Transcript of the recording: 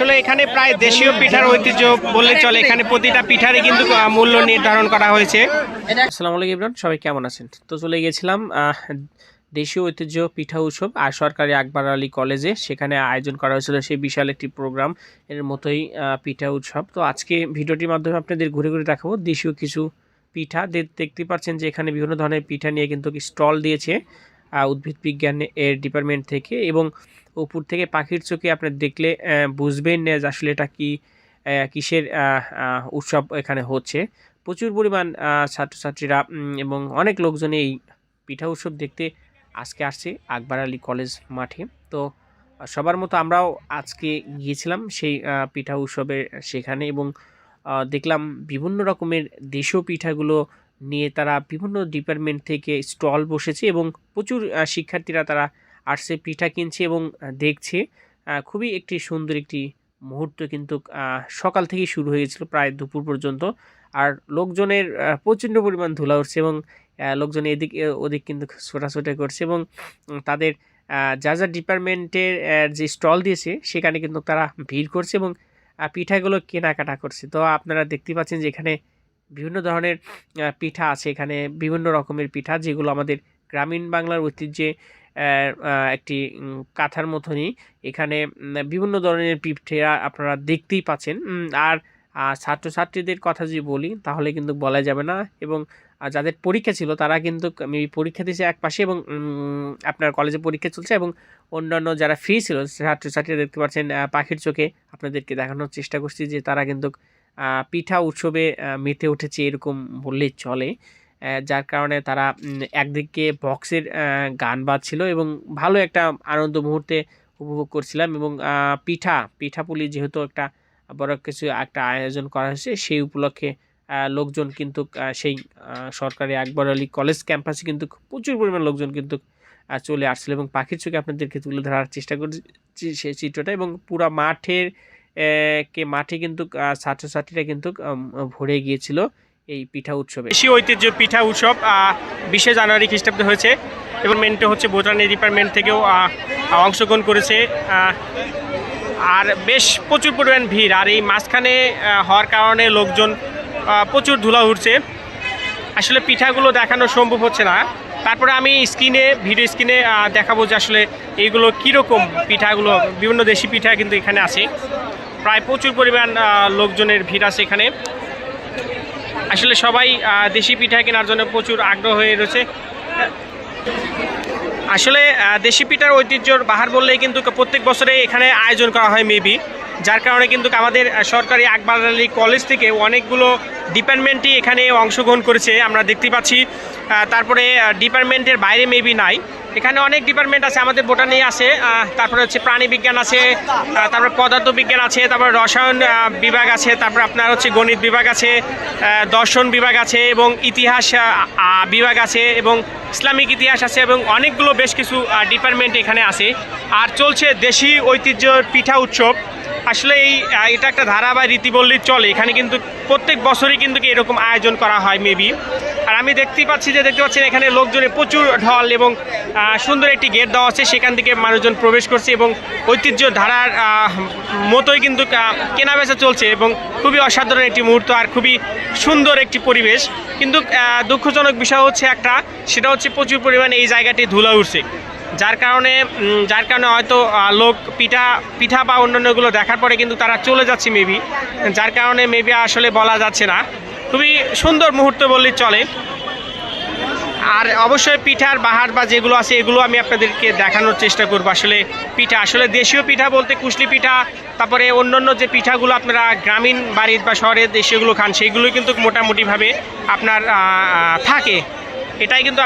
আসলে এখানে প্রায় দেশীয় পিঠার ঐতিহ্য বললে চলে। এখানে প্রতিটা পিঠারই কিন্তু মূল্য নির্ধারণ করা হয়েছে। আসসালামু আলাইকুম ইমরান, সবাই কেমন আছেন? তো চলে গেছিলাম দেশীয় ঐতিহ্য পিঠা উৎসব আর সরকারি আকবর আলী কলেজে। সেখানে আয়োজন করা হয়েছিল সেই বিশাল একটি প্রোগ্রাম, এর মতোই পিঠা উৎসব। তো আজকে ভিডিওটির মাধ্যমে আপনাদের ঘুরে ঘুরে দেখাবো দেশীয় কিছু পিঠা। দেখতে পাচ্ছেন যে এখানে বিভিন্ন ধরনের পিঠা নিয়ে কিন্তু স্টল দিয়েছে উদ্ভিদ বিজ্ঞান এর ডিপার্টমেন্ট থেকে। এবং উপর থেকে পাখির চোখে আপনার দেখলে বুঝবেন না যে আসলে এটা কি কিসের উৎসব এখানে হচ্ছে। প্রচুর পরিমাণ ছাত্রছাত্রীরা এবং অনেক লোকজন এই পিঠা উৎসব দেখতে আজকে আসছে আকবর আলী কলেজ মাঠে। তো, সবার মতো আমরাও আজকে গিয়েছিলাম সেই পিঠা উৎসবে সেখানে এবং দেখলাম বিভিন্ন রকমের দেশীয় পিঠাগুলো নিয়ে তারা বিভিন্ন ডিপার্টমেন্ট থেকে স্টল বসেছে এবং প্রচুর শিক্ষার্থীরা তারা আসছে পিঠা কিনছে এবং দেখছে খুবই একটি সুন্দর একটি মুহূর্ত কিন্তু সকাল থেকেই শুরু হয়ে গেছিল, প্রায় দুপুর পর্যন্ত। আর লোকজনের প্রচণ্ড পরিমাণ ধুলা উঠছে এবং লোকজন এদিক ওদিক কিন্তু ছোটাছুটি করছে এবং তাদের যা যা ডিপার্টমেন্টের যে স্টল দিয়েছে, সেখানে কিন্তু তারা ভিড় করছে এবং পিঠাগুলো কেনাকাটা করছে। তো আপনারা দেখতে পাচ্ছেন যে এখানে বিভিন্ন ধরনের পিঠা আছে। এখানে বিভিন্ন রকমের পিঠা যেগুলো আমাদের গ্রামীণ বাংলার ঐতিহ্যে একটি কাঁথার মতনই। এখানে বিভিন্ন ধরনের পিঠা আপনারা দেখতেই পাচ্ছেন। আর ছাত্রছাত্রীদের কথা যদি বলি, তাহলে কিন্তু বলা যাবে না। এবং যাদের পরীক্ষা ছিল, তারা কিন্তু, আমি পরীক্ষা দিয়েছে এক পাশে এবং আপনার কলেজে পরীক্ষা চলছে এবং অন্যান্য যারা ফ্রি ছিল, ছাত্রছাত্রীরা দেখতে পাচ্ছেন পাখির চোখে। আপনাদেরকে দেখানোর চেষ্টা করছি যে তারা কিন্তু পিঠা উৎসবে মেতে উঠেছে এরকম বললেই চলে। যার কারণে তারা একদিকে বক্সের গান বাজছিল এবং ভালো একটা আনন্দ মুহূর্তে উপভোগ করছিলাম এবং পিঠা পিঠাপুলি যেহেতু একটা বড় কিছু একটা আয়োজন করা হয়েছে, সেই উপলক্ষে লোকজন কিন্তু সেই সরকারি আকবর আলী কলেজ ক্যাম্পাসে কিন্তু প্রচুর পরিমাণ লোকজন কিন্তু চলে আসছিল এবং পাখির চোখে আপনাদেরকে তুলে ধরার চেষ্টা করছি সেই চিত্রটা এবং পুরা মাঠের কে মাঠে কিন্তু ছাত্রছাত্রীরা কিন্তু ভরে গিয়েছিল। এই পিঠা উৎসবে। দেশি ঐতিহ্য পিঠা উৎসব বিশে জানুয়ারি খ্রিস্টাব্দে হয়েছে এবং মেন্টে হচ্ছে বোটানি ডিপার্টমেন্ট থেকেও অংশগ্রহণ করেছে আর বেশ প্রচুর পরিমাণ ভিড়। আর এই মাঝখানে হওয়ার কারণে লোকজন প্রচুর ধুলা উঠছে আসলে পিঠাগুলো দেখানো সম্ভব হচ্ছে না। তারপরে আমি স্ক্রিনে, ভিডিও স্ক্রিনে দেখাবো যে আসলে এইগুলো কীরকম পিঠাগুলো, বিভিন্ন দেশি পিঠা কিন্তু এখানে আছে। প্রায় প্রচুর পরিমাণ লোকজনের ভিড় আছে এখানে। আসলে সবাই দেশি পিঠা কেনার জন্য প্রচুর আগ্রহ হয়ে রয়েছে। আসলে দেশি পিঠার ঐতিহ্যর বাহার বললেই কিন্তু প্রত্যেক বছরে এখানে আয়োজন করা হয় মেবি, যার কারণে কিন্তু আমাদের সরকারি আকবর আলী কলেজ থেকে অনেকগুলো ডিপার্টমেন্টই এখানে অংশগ্রহণ করেছে, আমরা দেখতে পাচ্ছি। তারপরে ডিপার্টমেন্টের বাইরে মেবি নাই এখানে অনেক ডিপার্টমেন্ট আছে, আমাদের বোটানি আছে তারপরে হচ্ছে প্রাণী বিজ্ঞান আছে তারপরে পদার্থ বিজ্ঞান আছে, তারপরে রসায়ন বিভাগ আছে, তারপরে আপনার হচ্ছে গণিত বিভাগ আছে দর্শন বিভাগ আছে এবং ইতিহাস বিভাগ আছে এবং ইসলামিক ইতিহাস আছে এবং অনেকগুলো বেশ কিছু ডিপার্টমেন্ট এখানে আছে। আর চলছে দেশি ঐতিহ্যর পিঠা উৎসব। আসলে এই এটা একটা ধারা বা রীতি বললেই চলে। এখানে কিন্তু প্রত্যেক বছরই কিন্তু এরকম আয়োজন করা হয় মেবি। আর আমি দেখতেই পাচ্ছি যে, দেখতে পাচ্ছেন এখানে লোকজনের প্রচুর ঢল এবং সুন্দর একটি গেট দেওয়া আছে। সেখান থেকে মানুষজন প্রবেশ করছে এবং ঐতিহ্য ধারার মতোই কিন্তু কেনাবেচা চলছে এবং খুবই অসাধারণ একটি মুহূর্ত আর খুবই সুন্দর একটি পরিবেশ। কিন্তু দুঃখজনক বিষয় হচ্ছে একটা, সেটা হচ্ছে প্রচুর পরিমাণে এই জায়গাটি ধুলা উঠছে যার কারণে যার কারণে হয়তো লোক পিঠা পিঠা বা অন্যান্যগুলো দেখার পরে কিন্তু তারা চলে যাচ্ছে মেবি যার কারণে মেবি আসলে বলা যাচ্ছে না। খুবই সুন্দর মুহূর্ত বললেই চলে। আর অবশ্যই পিঠার বাহার বা যেগুলো আছে, এগুলো আমি আপনাদেরকে দেখানোর চেষ্টা করব। আসলে পিঠা, আসলে দেশীয় পিঠা বলতে কুশলি পিঠা, তারপরে অন্যান্য যে পিঠাগুলো আপনারা গ্রামীণ বাড়ির বা শহরে দেশীয়গুলো খান সেইগুলো কিন্তু মোটামুটিভাবে আপনার থাকে। এটাই কিন্তু